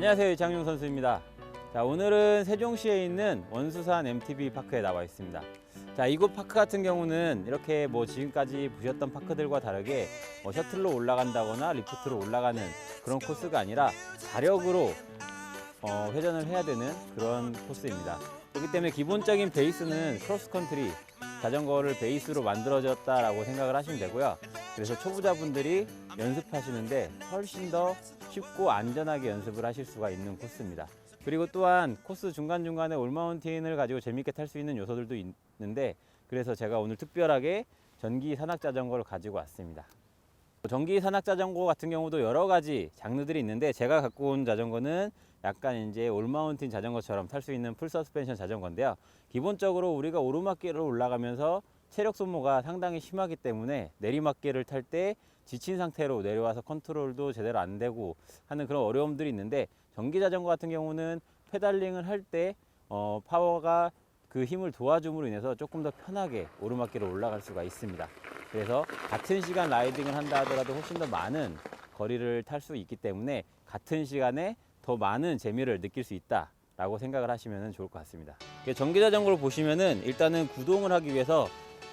안녕하세요 이창용 선수입니다. 자 오늘은 세종시에 있는 원수산 MTB 파크에 나와 있습니다. 자 이곳 파크 같은 경우는 이렇게 뭐 지금까지 보셨던 파크들과 다르게 뭐 셔틀로 올라간다거나 리프트로 올라가는 그런 코스가 아니라 자력으로 어, 회전을 해야 되는 그런 코스입니다. 그렇기 때문에 기본적인 베이스는 크로스컨트리 자전거를 베이스로 만들어졌다라고 생각을 하시면 되고요. 그래서 초보자분들이 연습하시는데 훨씬 더 쉽고 안전하게 연습을 하실 수가 있는 코스입니다. 그리고 또한 코스 중간중간에 올마운틴을 가지고 재밌게 탈 수 있는 요소들도 있는데 그래서 제가 오늘 특별하게 전기 산악 자전거를 가지고 왔습니다. 전기 산악 자전거 같은 경우도 여러 가지 장르들이 있는데 제가 갖고 온 자전거는 약간 이제 올마운틴 자전거처럼 탈 수 있는 풀 서스펜션 자전거인데요. 기본적으로 우리가 오르막길을 올라가면서 체력 소모가 상당히 심하기 때문에 내리막길을 탈 때 지친 상태로 내려와서 컨트롤도 제대로 안 되고 하는 그런 어려움들이 있는데 전기 자전거 같은 경우는 페달링을 할 때 어, 파워가 그 힘을 도와줌으로 인해서 조금 더 편하게 오르막길을 올라갈 수가 있습니다. 그래서 같은 시간 라이딩을 한다 하더라도 훨씬 더 많은 거리를 탈 수 있기 때문에 같은 시간에 더 많은 재미를 느낄 수 있다 라고 생각을 하시면 좋을 것 같습니다. 이게 전기 자전거를 보시면은 일단은 구동을 하기 위해서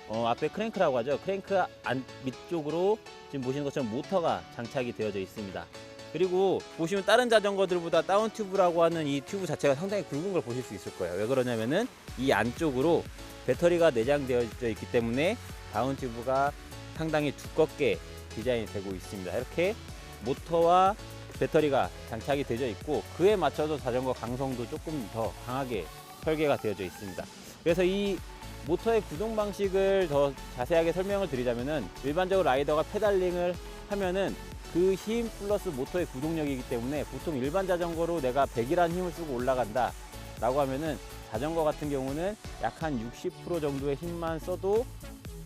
어, 앞에 크랭크라고 하죠. 크랭크 안 밑쪽으로 지금 보시는 것처럼 모터가 장착이 되어져 있습니다. 그리고 보시면 다른 자전거들보다 다운 튜브라고 하는 이 튜브 자체가 상당히 굵은 걸 보실 수 있을 거예요. 왜 그러냐면은 이 안쪽으로 배터리가 내장되어 있기 때문에 다운 튜브가 상당히 두껍게 디자인이 되고 있습니다. 이렇게 모터와 배터리가 장착이 되어 있고 그에 맞춰서 자전거 강성도 조금 더 강하게 설계가 되어져 있습니다. 그래서 이 모터의 구동 방식을 더 자세하게 설명을 드리자면은 일반적으로 라이더가 페달링을 하면은 그 힘 플러스 모터의 구동력이기 때문에 보통 일반 자전거로 내가 100이라는 힘을 쓰고 올라간다 라고 하면은 자전거 같은 경우는 약 한 60% 정도의 힘만 써도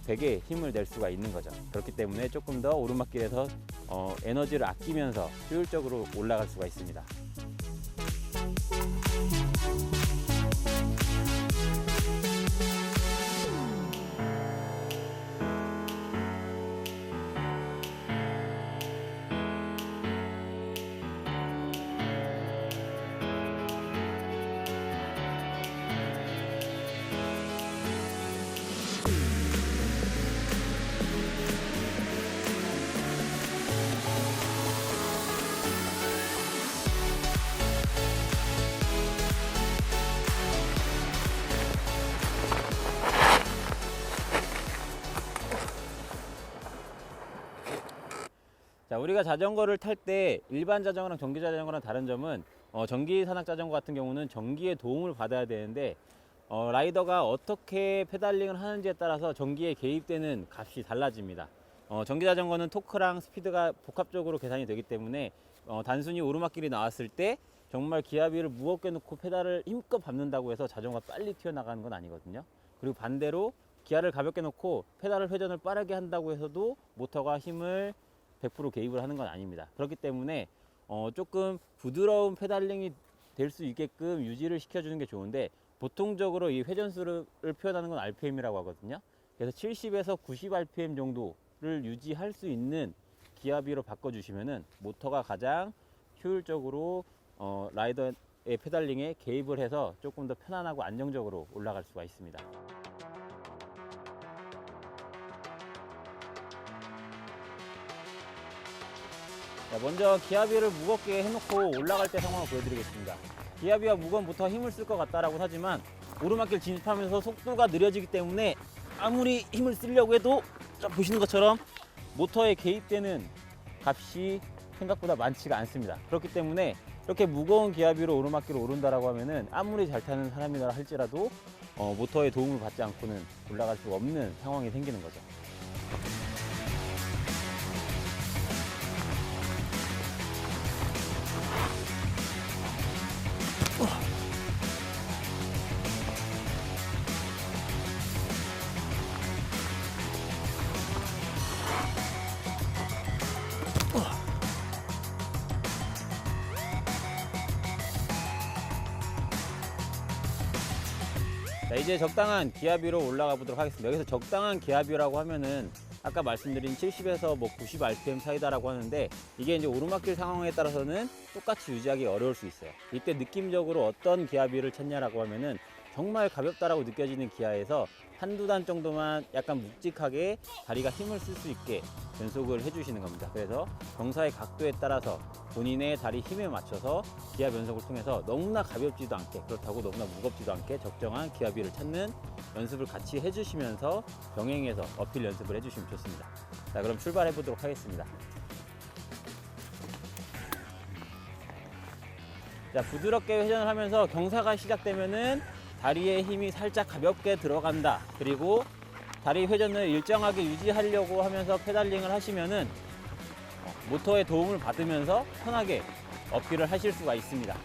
100의 힘을 낼 수가 있는 거죠. 그렇기 때문에 조금 더 오르막길에서 어, 에너지를 아끼면서 효율적으로 올라갈 수가 있습니다. 우리가 자전거를 탈 때 일반 자전거랑 전기 자전거랑 다른 점은 어, 전기 산악 자전거 같은 경우는 전기의 도움을 받아야 되는데 어, 라이더가 어떻게 페달링을 하는지에 따라서 전기에 개입되는 값이 달라집니다. 어, 전기 자전거는 토크랑 스피드가 복합적으로 계산이 되기 때문에 어, 단순히 오르막길이 나왔을 때 정말 기압비를 무겁게 놓고 페달을 힘껏 밟는다고 해서 자전거가 빨리 튀어나가는 건 아니거든요. 그리고 반대로 기아를 가볍게 놓고 페달을 회전을 빠르게 한다고 해서도 모터가 힘을 100% 개입을 하는 건 아닙니다. 그렇기 때문에 어, 조금 부드러운 페달링이 될 수 있게끔 유지를 시켜주는 게 좋은데 보통적으로 이 회전수를 표현하는 건 RPM이라고 하거든요. 그래서 70에서 90 RPM 정도를 유지할 수 있는 기압비로 바꿔주시면은 모터가 가장 효율적으로 어, 라이더의 페달링에 개입을 해서 조금 더 편안하고 안정적으로 올라갈 수가 있습니다. 자, 먼저 기압비를 무겁게 해놓고 올라갈 때 상황을 보여드리겠습니다. 기압비가 무거운 모터가 힘을 쓸 것 같다라고 하지만 오르막길 진입하면서 속도가 느려지기 때문에 아무리 힘을 쓰려고 해도 자, 보시는 것처럼 모터에 개입되는 값이 생각보다 많지가 않습니다. 그렇기 때문에 이렇게 무거운 기압비로 오르막길을 오른다라고 하면은 아무리 잘 타는 사람이라 할지라도 어, 모터의 도움을 받지 않고는 올라갈 수 없는 상황이 생기는 거죠. 자, 이제 적당한 기압비로 올라가 보도록 하겠습니다. 여기서 적당한 기압비라고 하면은 아까 말씀드린 70에서 뭐 90 RPM 사이다라고 하는데 이게 이제 오르막길 상황에 따라서는 똑같이 유지하기 어려울 수 있어요. 이때 느낌적으로 어떤 기압비를 찾냐라고 하면은 정말 가볍다라고 느껴지는 기아에서 한두 단 정도만 약간 묵직하게 다리가 힘을 쓸 수 있게 변속을 해주시는 겁니다. 그래서 경사의 각도에 따라서 본인의 다리 힘에 맞춰서 기아 변속을 통해서 너무나 가볍지도 않게 그렇다고 너무나 무겁지도 않게 적정한 기압비를 찾는 연습을 같이 해주시면서 병행해서 어필 연습을 해주시면 좋습니다. 자, 그럼 출발해 보도록 하겠습니다. 자, 부드럽게 회전을 하면서 경사가 시작되면은 다리의 힘이 살짝 가볍게 들어간다. 그리고 다리 회전을 일정하게 유지하려고 하면서 페달링을 하시면은 어, 모터의 도움을 받으면서 편하게 어필을 하실 수가 있습니다.